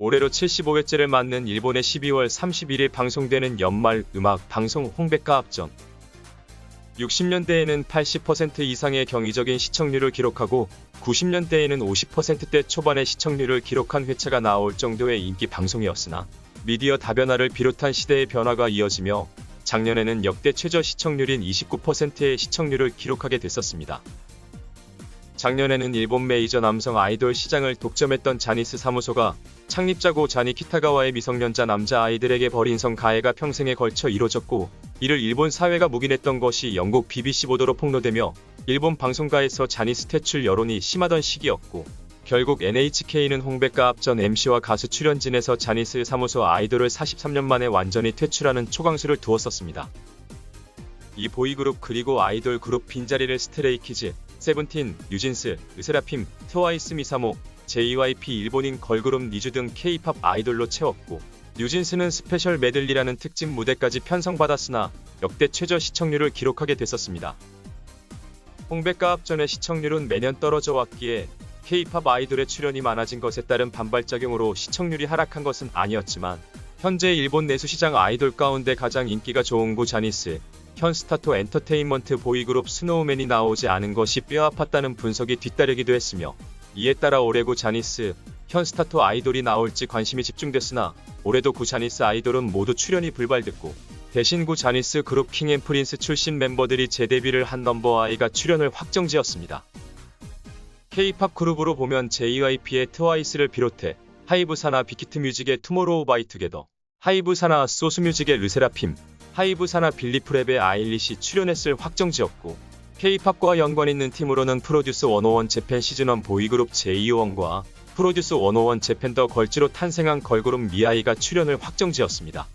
올해로 75회째를 맞는 일본의 12월 31일 방송되는 연말 음악 방송 홍백가 합전. 60년대에는 80% 이상의 경이적인 시청률을 기록하고 90년대에는 50%대 초반의 시청률을 기록한 회차가 나올 정도의 인기 방송이었으나 미디어 다변화를 비롯한 시대의 변화가 이어지며 작년에는 역대 최저 시청률인 29%의 시청률을 기록하게 됐었습니다. 작년에는 일본 메이저 남성 아이돌 시장을 독점했던 자니스 사무소가 창립자고 자니 키타가와의 미성년자 남자 아이들에게 벌인 성 가해가 평생에 걸쳐 이뤄졌고 이를 일본 사회가 묵인했던 것이 영국 BBC 보도로 폭로되며 일본 방송가에서 자니스 퇴출 여론이 심하던 시기였고 결국 NHK는 홍백가 앞전 MC와 가수 출연진에서 자니스 사무소 아이돌을 43년 만에 완전히 퇴출하는 초강수를 두었었습니다. 이 보이그룹 그리고 아이돌 그룹 빈자리를 스트레이키즈, 세븐틴, 뉴진스, 으세라핌, 트와이스 미사모, JYP 일본인 걸그룹 니주 등 K-팝 아이돌로 채웠고 뉴진스는 스페셜 메들리라는 특집 무대까지 편성받았으나 역대 최저 시청률을 기록하게 됐었습니다. 홍백가 합전의 시청률은 매년 떨어져 왔기에 K-팝 아이돌의 출연이 많아진 것에 따른 반발작용으로 시청률이 하락한 것은 아니었지만 현재 일본 내수 시장 아이돌 가운데 가장 인기가 좋은 구 자니스, 현 스타토 엔터테인먼트 보이그룹 스노우맨이 나오지 않은 것이 뼈아팠다는 분석이 뒤따르기도 했으며 이에 따라 올해 구 자니스, 현 스타토 아이돌이 나올지 관심이 집중됐으나 올해도 구 자니스 아이돌은 모두 출연이 불발됐고 대신 구 자니스 그룹 킹앤프린스 출신 멤버들이 재데뷔를 한 넘버아이가 출연을 확정지었습니다. K-팝 그룹으로 보면 JYP의 트와이스를 비롯해 하이브사나 빅히트 뮤직의 투모로우 바이 투게더, 하이브사나 소스뮤직의 르세라핌, 하이브사나 빌리프랩의 아일리시 출연했을 확정지었고 K-팝과 연관 있는 팀으로는 프로듀스 101 재팬 시즌1 보이그룹 제2호원과 프로듀스 101 재팬 더 걸즈로 탄생한 걸그룹 미아이가 출연을 확정지었습니다.